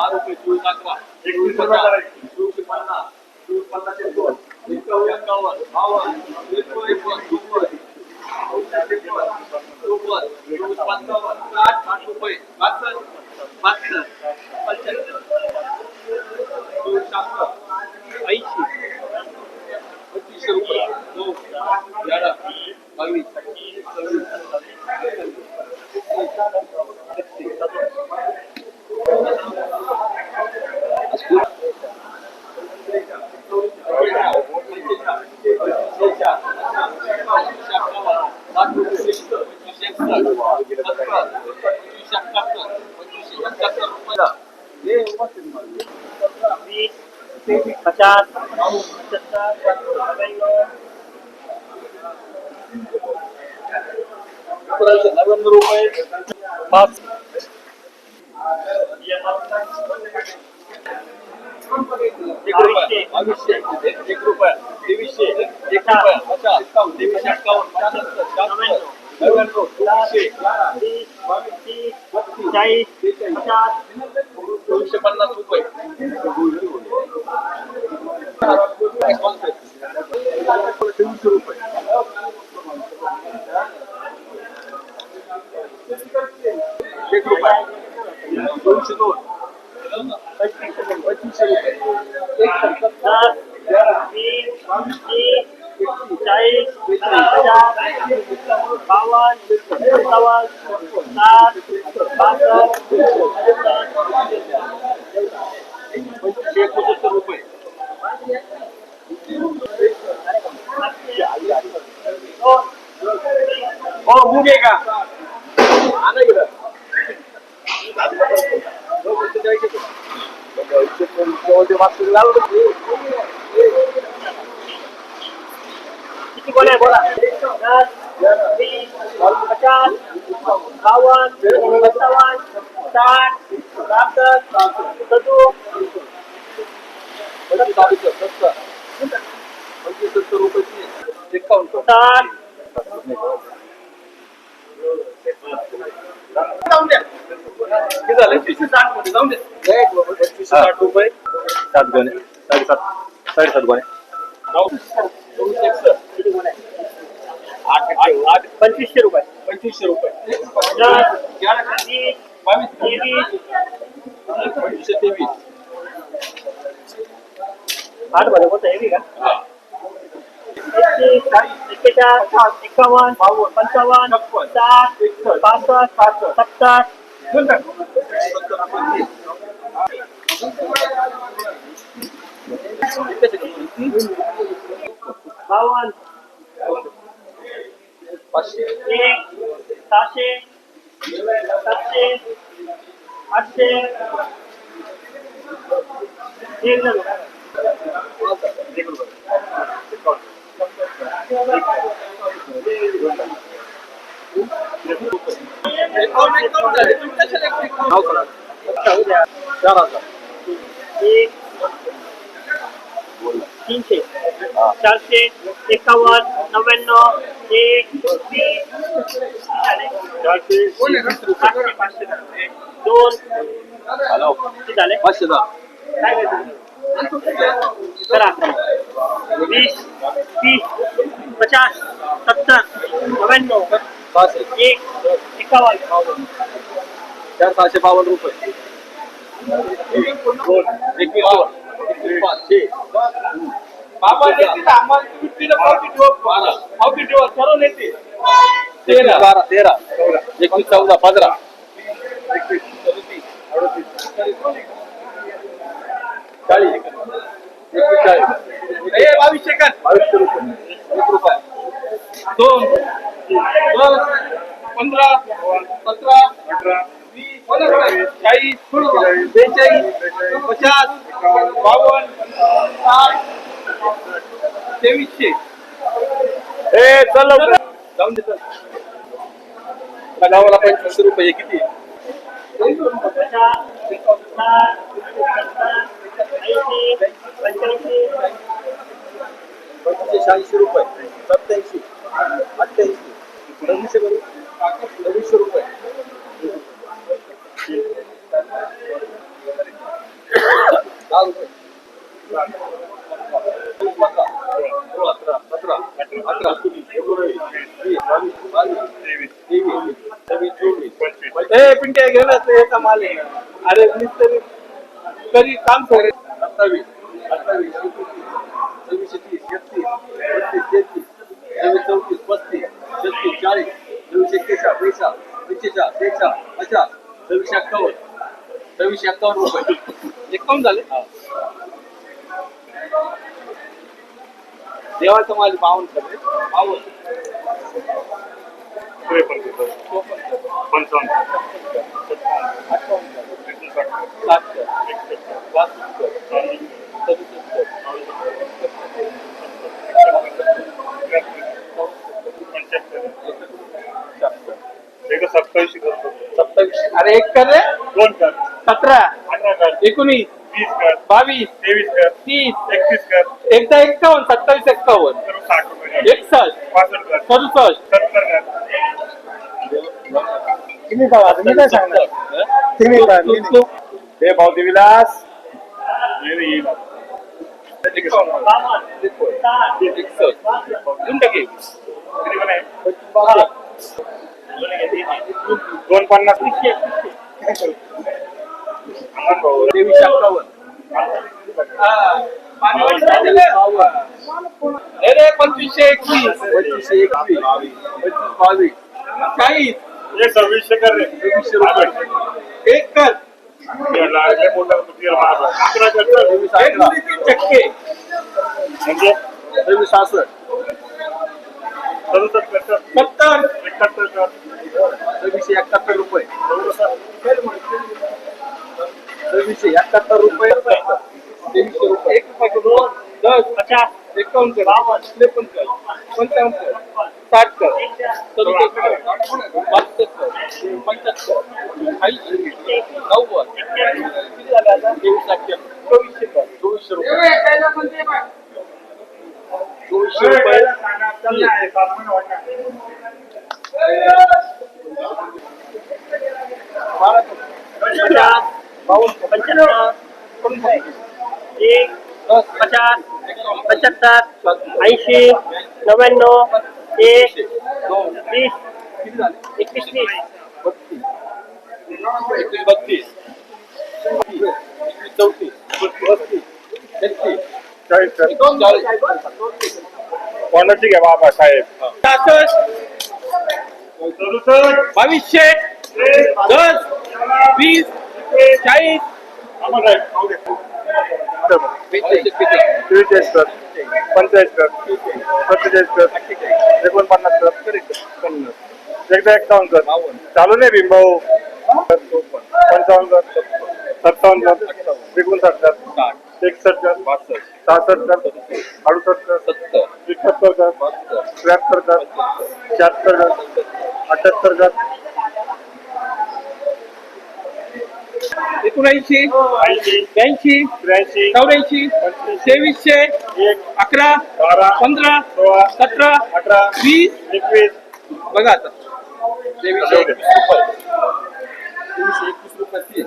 दहा रुपये चोवीस अकरा पन्नास चोवीस पन्नास चोवीस पन्नास एक दोन. एकावन्न एकावन्न. बावन्न. एकोण एकोण चोपन्न. चोपन्न. चोवीस पंचावन्न साठ साठ रुपये. पासष्ट पासष्ट पंच्याहत्तर. चोवीस शहात्तर वीस पचास पचहत्तर नव्याण्णव नव्याण्णव रुपये पाच एक रुपये बावीसशे एक रुपये तेवीसशे एक रुपये पचास तेवीसशे एकावन्न पंच्याहत्तर शहात्तर नव्याण्णव दोनशे वीस तीस चाळीस पचास दोनशे पन्नास रुपये तेवीसशे रुपये एक रुपये दोनशे दोन पंचवीसशे रुपये एक सत्तर दस वीस तीस चाळीस पचास बावन्न सत्तावन्न साठ पासष्ट पंचवीसशे एकोणसत्तर रुपये. Oh, buge ka. Ana gitu. Lo bola. kawan. पंचवीसशे साठ रुपये सात गोणे साडेसात साडेसात गोणे जाऊन दोनशे एकसष्ट. किती बोला आठ आठ आठ पंचवीसशे रुपये पंचवीसशे रुपये दस ग्यारह वीस बावीस तेवीस पंचवीसशे तेवीस आठमध्ये होतं हेवी का हा. एकतीस एक्केचाळीस एकावन्न बावन्न पंचावन्न साठ पासष्ट सत्तर सत्तर रुपये. बावन्न पाचशे एक सहाशे सातशे आठशे एक जण एकावन्न एकावन्न झाले. तुम्ही कशाला एकशे एकावन्न? नाव करा. चार हजार एक तीनशे चारशे एकावन्न नव्याण्णव एक वीस चारशे वीस रुपये. पाचशे पाचशे दोन हॅलो किती झाले पाचशे दहा काय करतो करा वीस तीस पचास सत्तर नव्याण्णव एक एकावन्न. चार सहाशे बावन्न रुपये. दोन एकवीस दोन एकवीस पाच छे बाबा नेते आम्हाला तुम्ही तिला पावती ठेवा. बारा. पावती ठेवा, सर्व नेते. तेरा. बारा. तेरा. एकवीस चौदा पंधरा. एकवीस सदतीस अडतीस चाळीस. बावीस सेकंद. दोन. दस पंधरा. सतरा. अठरा वीस. चाळीस. बेचाळीस. पचास. बावन्न. साठ. तेवीसशे. ए चल जाऊन दे चल. गावाला पंचवीसशे रुपये किती? पंचवीसशे शहाऐंशी रुपये. सत्याऐंशी अठ्ठ्याऐंशी. नवीनशे बरोबर रुपये. दहा रुपये तेवीस तेवीस सव्वीस चोवीस पंचवीस हे पिंट्या एका माल अरे मी तरी तरी काम करेल सत्तावीस अठ्ठावीस. सव्वीसशे तीस एकतीस बत्तीस तेहतीस चोवीस चौतीस पस्तीस छत्तीस चाळीस चोवीस एक्केचाळ बेचाळ पंचेचाळ बेचाळ पचास सव्वीसशे अठ्ठावन्न सव्वीसशे अठ्ठावन्न रुपये. एकावन्न झाले? देवाचा माल बावन्न सगळे बावन्न. पंचावन्न. सत्तावीस अरे एक कर रे. दोन कर. सतरा. अठरा कर. एकोणीस. वीस कर. बावीस. तेवीस कर. तीस. एकतीस कर. एकदा एक्कावन्न सत्तावीस एक्कावन्न. साठ एकसष्ट. पासष्ट कर. सदुसष्ट. सत्तर कर. तुम्ही तुम्ही. हे भावती विलास Maybe पण दोन पन्नास अरे पंचवीसशे एकवीस पंचवीसशे एकवीस पंचवीस बावीस सव्वीसशे कर रे रुपये. एक कर. चक्के. म्हणजे. सत्तर. सव्वीसशे एकाहत्तर रुपये. सव्वीसशे एकाहत्तर रुपये. एक रुपये दोन. दस. एकावन्न कर त्रेपन्न कर पंचावन्न कर साठ कर सदुसष्ट कर पासष्ट कर पंच्याहत्तर ऐंशी नव्वद किती झाले आता तेवीस अठ्ठ्याण्णव चोवीसशे कर चोवीसशे रुपये चोवीसशे रुपये पचास बावन्न पंच्याहत्तर एक पचास पंच्याहत्तर ऐंशी नव्याण्णव एक वीस एकवीस वीस बत्तीस एकवीस बत्तीस एकवीस चौतीस पस्तीस तेहतीस चाळीस एकोणचाळीस कोणाची घ्या बाबा साहेब. सहासष्ट बावीसशे दस वीस चाळीस. आम्हाला कर पंचेचाळीस कर सत्तेचाळीस कर एकोणपन्नास कर पन्नास एकदा एक्कावन्न कर चालू नाही भीम भाऊ पंचावन्न कर सत्तावन्न कर एकोणसाठ कर साठ एकसष्ट कर सहासष्ट कर अडुसष्ट कर सत्तर एकाहत्तर कर त्र्याहत्तर कर शहात्तर कर अठ्याहत्तर कर एकोणऐंशी ऐंशी ब्याऐंशी त्र्याऐंशी चौऱ्याऐंशी तेवीसशे एक अकरा बारा पंधरा सोळा सतरा अठरा वीस. एकवीस. बघा आता. तेवीसशे एकवीस रुपये. तेवीसशे एकवीस रुपये तीस.